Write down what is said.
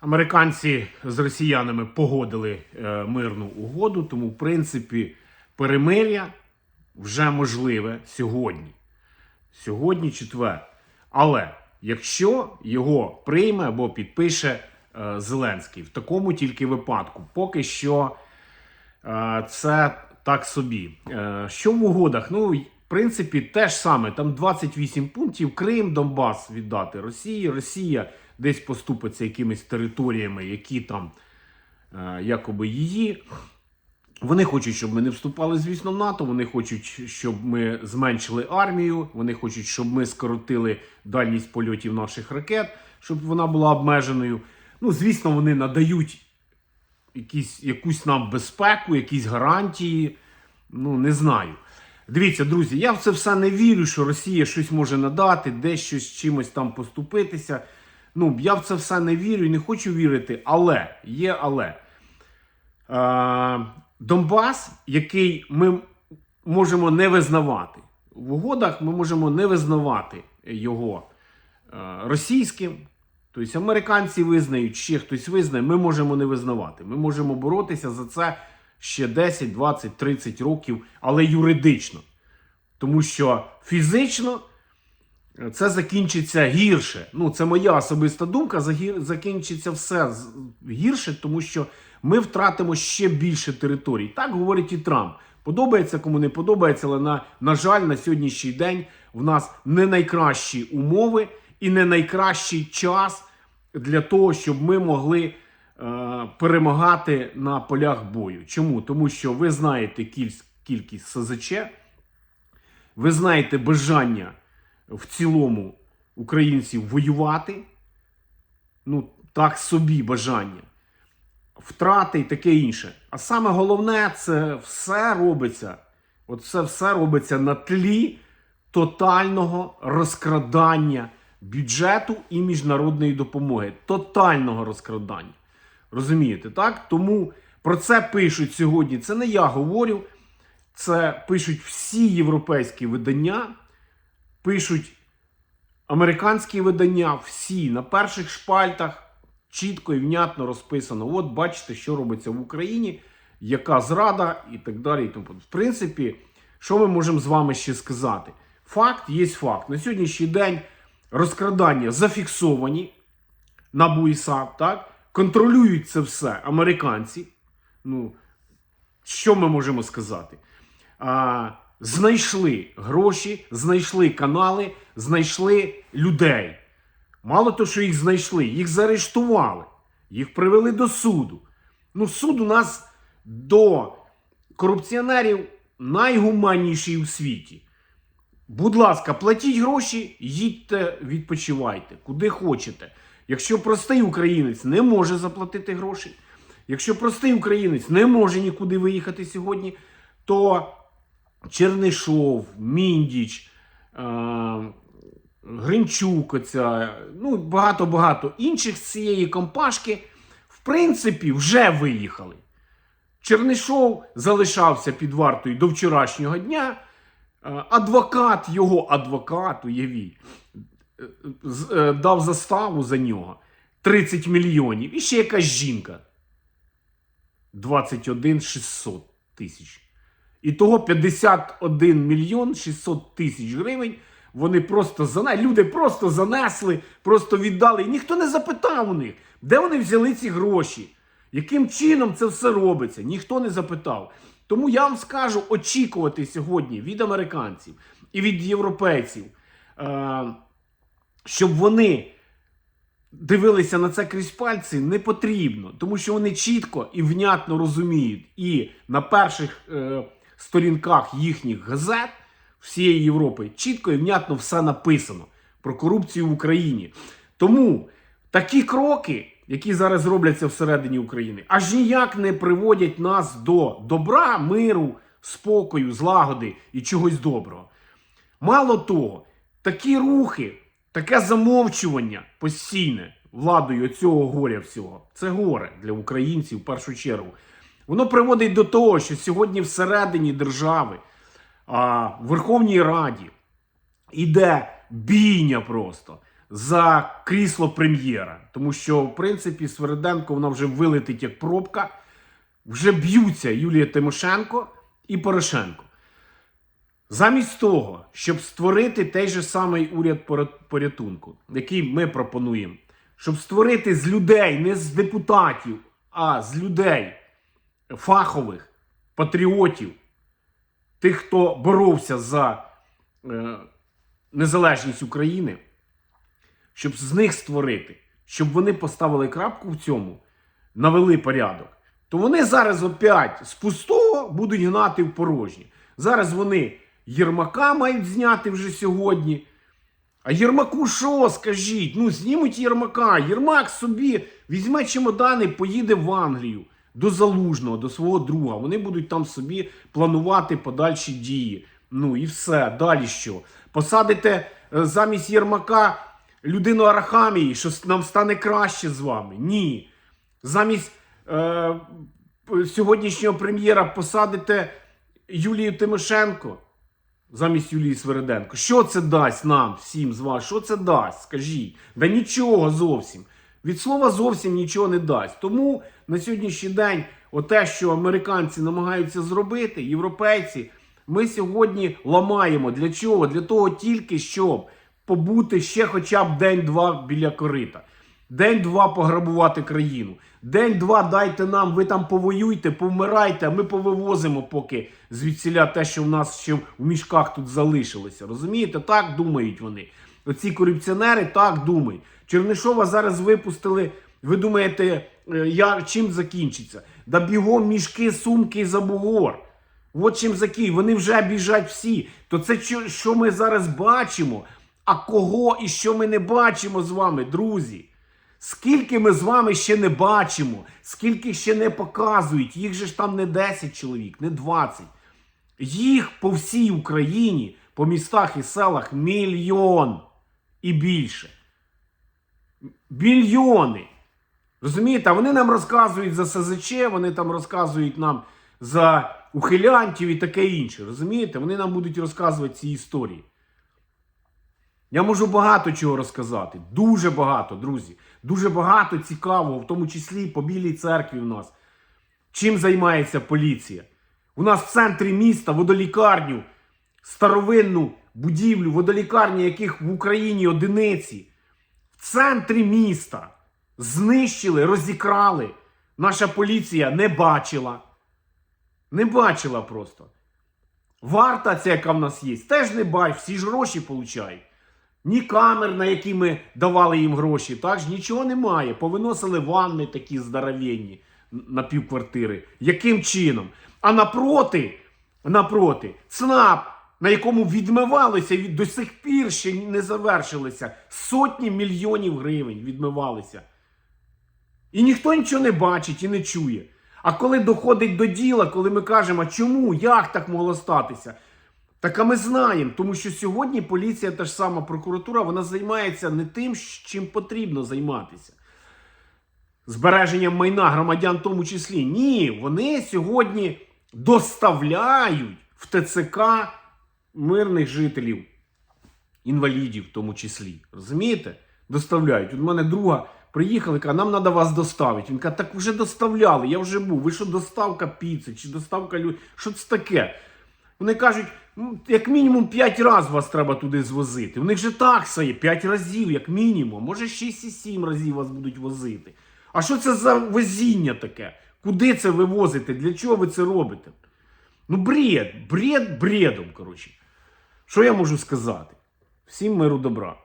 Американці з росіянами погодили е, мирну угоду, тому, в принципі, перемир'я вже можливе сьогодні. Сьогодні четвер. Але якщо його прийме або підпише е, Зеленський, в такому тільки випадку, поки що е, це так собі. Що в угодах? Ну, в принципі, те ж саме. Там 28 пунктів. Крим, Донбас віддати Росії. Росія десь поступиться якимись територіями, які там е, якоби її. Вони хочуть, щоб ми не вступали, звісно, в НАТО. Вони хочуть, щоб ми зменшили армію. Вони хочуть, щоб ми скоротили дальність польотів наших ракет, щоб вона була обмеженою. Ну, звісно, вони надають якісь, якусь нам безпеку, якісь гарантії. Ну, не знаю. Дивіться, друзі, я в це все не вірю, що Росія щось може надати, десь щось чимось там поступитися. Ну, я в це все не вірю і не хочу вірити, але є але. Е, Донбас, який ми можемо не визнавати. В угодах ми можемо не визнавати його е, російським. Тобто американці визнають, ще хтось визнає, ми можемо не визнавати. Ми можемо боротися за це ще 10, 20, 30 років, але юридично. Тому що фізично це закінчиться гірше. Ну, це моя особиста думка. Закінчиться все гірше, тому що ми втратимо ще більше територій. Так говорить і Трамп. Подобається кому не подобається, але на, на жаль, на сьогоднішній день в нас не найкращі умови і не найкращий час для того, щоб ми могли е, перемагати на полях бою. Чому? Тому що ви знаєте кіль- кількість СЗЧ, ви знаєте бажання в цілому українців воювати. Ну, так собі бажання. Втрати і таке інше. А саме головне, це все робиться. От це все робиться на тлі тотального розкрадання бюджету і міжнародної допомоги. Тотального розкрадання. Розумієте, так? Тому про це пишуть сьогодні. Це не я говорю. Це пишуть всі європейські видання, пишуть американські видання, всі на перших шпальтах чітко і внятно розписано. От бачите, що робиться в Україні, яка зрада і так далі. Тому. В принципі, що ми можемо з вами ще сказати? Факт є факт. На сьогоднішній день розкрадання зафіксовані на БУІСАП, так? Контролюють це все американці. Ну, що ми можемо сказати? А, знайшли гроші, знайшли канали, знайшли людей. Мало того, що їх знайшли, їх заарештували, їх привели до суду. Ну, суд у нас до корупціонерів найгуманніший у світі. Будь ласка, платіть гроші, їдьте, відпочивайте, куди хочете. Якщо простий українець не може заплатити гроші, якщо простий українець не може нікуди виїхати сьогодні, то Чернишов, Міндіч, е- Гринчук, оця, ну багато-багато інших з цієї компашки, в принципі, вже виїхали. Чернишов залишався під вартою до вчорашнього дня. Е, Адвокат, його адвокат, уявіть, е, дав заставу за нього 30 мільйонів. І ще якась жінка. 21 600 тисяч. І того 51 мільйон 600 тисяч гривень. Вони просто зана... люди просто занесли, просто віддали. І ніхто не запитав у них, де вони взяли ці гроші, яким чином це все робиться. Ніхто не запитав. Тому я вам скажу очікувати сьогодні від американців і від європейців, е- щоб вони дивилися на це крізь пальці, не потрібно, тому що вони чітко і внятно розуміють, і на перших е, сторінках їхніх газет всієї Європи чітко і внятно все написано про корупцію в Україні. Тому такі кроки, які зараз робляться всередині України, аж ніяк не приводять нас до добра, миру, спокою, злагоди і чогось доброго. Мало того, такі рухи, таке замовчування постійне владою цього горя всього, це горе для українців в першу чергу. Воно приводить до того, що сьогодні всередині держави, а, в Верховній Раді іде бійня просто за крісло прем'єра. Тому що, в принципі, Свериденко вона вже вилетить як пробка. Вже б'ються Юлія Тимошенко і Порошенко. Замість того, щоб створити той же самий уряд порятунку, який ми пропонуємо, щоб створити з людей, не з депутатів, а з людей фахових, патріотів, тих, хто боровся за е, незалежність України, щоб з них створити, щоб вони поставили крапку в цьому, навели порядок, то вони зараз опять з пустого будуть гнати в порожнє. Зараз вони Єрмака мають зняти вже сьогодні. А Єрмаку що, скажіть? Ну, знімуть Єрмака. Єрмак собі візьме чемодани, поїде в Англію до Залужного, до свого друга. Вони будуть там собі планувати подальші дії. Ну і все. Далі що? Посадите е, замість Єрмака людину Арахамії, що нам стане краще з вами? Ні. Замість е, сьогоднішнього прем'єра посадите Юлію Тимошенко замість Юлії Свериденко. Що це дасть нам всім з вас? Що це дасть? Скажіть. Да нічого зовсім. Від слова зовсім нічого не дасть. Тому на сьогоднішній день, оте, що американці намагаються зробити, європейці, ми сьогодні ламаємо. Для чого? Для того тільки, щоб побути ще хоча б день-два біля корита. День-два пограбувати країну. День-два дайте нам, ви там повоюйте, повмирайте, а ми повивозимо поки звідсіля те, що в нас ще в мішках тут залишилося. Розумієте? Так думають вони. Оці корупціонери так думають. Чернишова зараз випустили. Ви думаєте, е, я, чим закінчиться? Да бігом мішки, сумки і забугор. От чим закій. Вони вже біжать всі. То це що ми зараз бачимо? А кого і що ми не бачимо з вами, друзі? Скільки ми з вами ще не бачимо, скільки ще не показують, їх же ж там не 10 чоловік, не 20. Їх по всій Україні, по містах і селах мільйон і більше. Мільйони. Розумієте, а вони нам розказують за СЗЧ, вони там розказують нам за ухилянтів і таке інше. Розумієте? Вони нам будуть розказувати ці історії. Я можу багато чого розказати. Дуже багато, друзі. Дуже багато цікавого, в тому числі по Білій церкві в нас. Чим займається поліція? У нас в центрі міста водолікарню, старовинну будівлю, водолікарні, яких в Україні одиниці. В центрі міста знищили, розікрали. Наша поліція не бачила. Не бачила просто. Варта ця, яка в нас є, теж не бачить, всі ж гроші получають. Ні камер, на які ми давали їм гроші, так ж нічого немає. Повиносили ванни такі здоровенні на півквартири. Яким чином? А напроти, напроти, ЦНАП, на якому відмивалися і до сих пір ще не завершилися. Сотні мільйонів гривень відмивалися. І ніхто нічого не бачить і не чує. А коли доходить до діла, коли ми кажемо, чому, як так могло статися? Так а ми знаємо, тому що сьогодні поліція, та ж сама прокуратура, вона займається не тим, чим потрібно займатися. Збереженням майна громадян в тому числі. Ні, вони сьогодні доставляють в ТЦК мирних жителів, інвалідів в тому числі. Розумієте? Доставляють. У мене друга приїхали, каже, нам треба вас доставити. Він каже, так вже доставляли, я вже був. Ви що, доставка піци чи доставка людей? Що це таке? Вони кажуть, «Ну, як мінімум 5 разів вас треба туди звозити. У них же такса є 5 разів, як мінімум. Може 6 і 7 разів вас будуть возити. А що це за везіння таке? Куди це ви возите? Для чого ви це робите? Ну, бред, бред, бредом, коротше. Що я можу сказати? Всім миру добра.